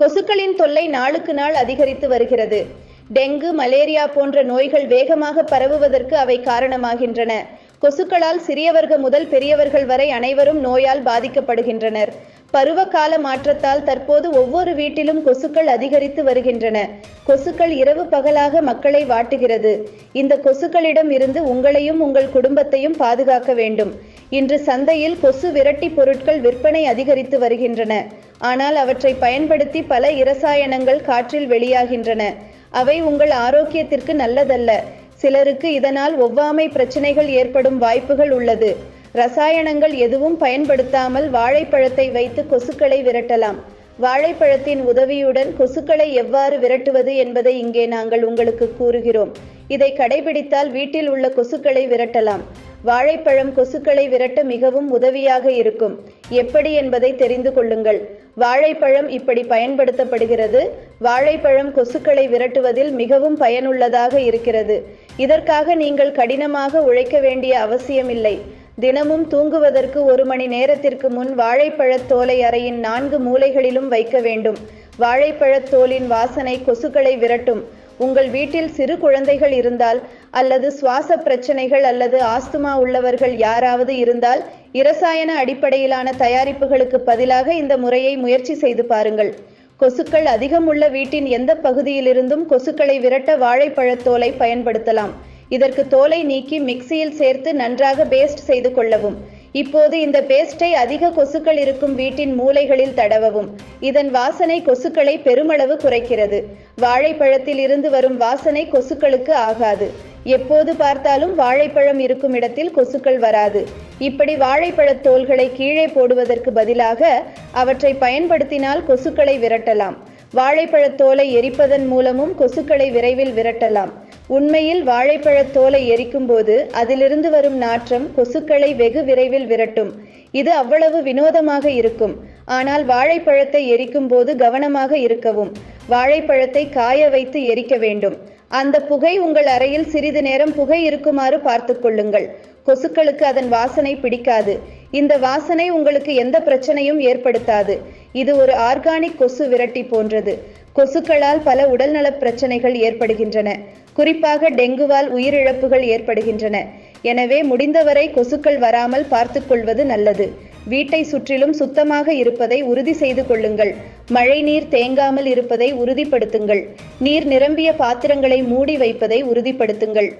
கொசுக்களின் தொல்லை நாளுக்கு நாள் அதிகரித்து வருகிறது. டெங்கு மலேரியா போன்ற நோய்கள் வேகமாக பரவுவதற்கு அவை காரணமாகின்றன. கொசுக்களால் சிறியவர்கள் முதல் பெரியவர்கள் வரை அனைவரும் நோயால் பாதிக்கப்படுகின்றனர். பருவகால மாற்றத்தால் தற்போது ஒவ்வொரு வீட்டிலும் கொசுக்கள் அதிகரித்து வருகின்றன. கொசுக்கள் இரவு பகலாக மக்களை வாட்டுகிறது. இந்த கொசுக்களிடம் இருந்து உங்களையும் உங்கள் குடும்பத்தையும் பாதுகாக்க வேண்டும். இன்று சந்தையில் கொசு விரட்டி பொருட்கள் விற்பனை அதிகரித்து வருகின்றன. ஆனால் அவற்றை பயன்படுத்தி பல இரசாயனங்கள் காற்றில் வெளியாகின்றன. அவை உங்கள் ஆரோக்கியத்திற்கு நல்லதல்ல. சிலருக்கு இதனால் ஒவ்வாமை பிரச்சனைகள் ஏற்படும் வாய்ப்புகள் உள்ளது. ரசாயனங்கள் எதுவும் பயன்படுத்தாமல் வாழைப்பழத்தை வைத்து கொசுக்களை விரட்டலாம். வாழைப்பழத்தின் உதவியுடன் கொசுக்களை எவ்வாறு விரட்டுவது என்பதை இங்கே நாங்கள் உங்களுக்கு கூறுகிறோம். இதை கடைபிடித்தால் வீட்டில் உள்ள கொசுக்களை விரட்டலாம். வாழைப்பழம் கொசுக்களை விரட்ட மிகவும் உதவியாக இருக்கும். எப்படி என்பதை தெரிந்து கொள்ளுங்கள். வாழைப்பழம் இப்படி பயன்படுத்தப்படுகிறது. வாழைப்பழம் கொசுக்களை விரட்டுவதில் மிகவும் பயனுள்ளதாக இருக்கிறது. இதற்காக நீங்கள் கடினமாக உழைக்க வேண்டிய அவசியமில்லை. தினமும் தூங்குவதற்கு ஒரு மணி நேரத்திற்கு முன் வாழைப்பழத் தோலை அறையின் நான்கு மூலைகளிலும் வைக்க வேண்டும். வாழைப்பழத் தோலின் வாசனை கொசுக்களை விரட்டும். உங்கள் வீட்டில் சிறு குழந்தைகள் இருந்தால் அல்லது சுவாச பிரச்சனைகள் அல்லது ஆஸ்துமா உள்ளவர்கள் யாராவது இருந்தால் இரசாயன அடிப்படையிலான தயாரிப்புகளுக்கு பதிலாக இந்த முறையை முயற்சி செய்து பாருங்கள். கொசுக்கள் அதிகம் உள்ள வீட்டின் எந்த பகுதியிலிருந்தும் கொசுக்களை விரட்ட வாழைப்பழத் தோலை பயன்படுத்தலாம். இதற்கு தோலை நீக்கி மிக்சியில் சேர்த்து நன்றாக பேஸ்ட் செய்து கொள்ளவும். இப்போது இந்த பேஸ்டை அதிக கொசுக்கள் இருக்கும் வீட்டின் மூலைகளில் தடவவும். இதன் வாசனை கொசுக்களை பெருமளவு குறைக்கிறது. வாழைப்பழத்தில் இருந்து வரும் வாசனை கொசுக்களுக்கு ஆகாது. எப்போது பார்த்தாலும் வாழைப்பழம் இருக்கும் இடத்தில் கொசுக்கள் வராது. இப்படி வாழைப்பழத் தோல்களை கீழே போடுவதற்கு பதிலாக அவற்றை பயன்படுத்தினால் கொசுக்களை விரட்டலாம். வாழைப்பழத் தோலை எரிப்பதன் மூலமும் கொசுக்களை விரைவில் விரட்டலாம். உண்மையில் வாழைப்பழத் தோலை எரிக்கும் போது அதிலிருந்து வரும் நாற்றம் கொசுக்களை வெகு விரைவில் விரட்டும். இது அவ்வளவு வினோதமாக இருக்கும். ஆனால் வாழைப்பழத்தை எரிக்கும் போது கவனமாக இருக்கவும் வாழைப்பழத்தை காய வைத்து எரிக்க வேண்டும். அந்த புகை உங்கள் அறையில் சிறிது நேரம் புகை இருக்குமாறு பார்த்து கொள்ளுங்கள். கொசுக்களுக்கு அதன் வாசனை பிடிக்காது. இந்த வாசனை உங்களுக்கு எந்த பிரச்சனையும் ஏற்படுத்தாது. இது ஒரு ஆர்கானிக் கொசு விரட்டி போன்றது. கொசுக்களால் பல உடல்நலப் பிரச்சனைகள் ஏற்படுகின்றன. குறிப்பாக டெங்குவால் உயிரிழப்புகள் ஏற்படுகின்றன. எனவே முடிந்தவரை கொசுக்கள் வராமல் பார்த்துக்கொள்வது நல்லது. வீட்டை சுற்றிலும் சுத்தமாக இருப்பதை உறுதி செய்து கொள்ளுங்கள். மழை நீர் தேங்காமல் இருப்பதை உறுதிப்படுத்துங்கள். நீர் நிரம்பிய பாத்திரங்களை மூடி வைப்பதை உறுதிப்படுத்துங்கள்.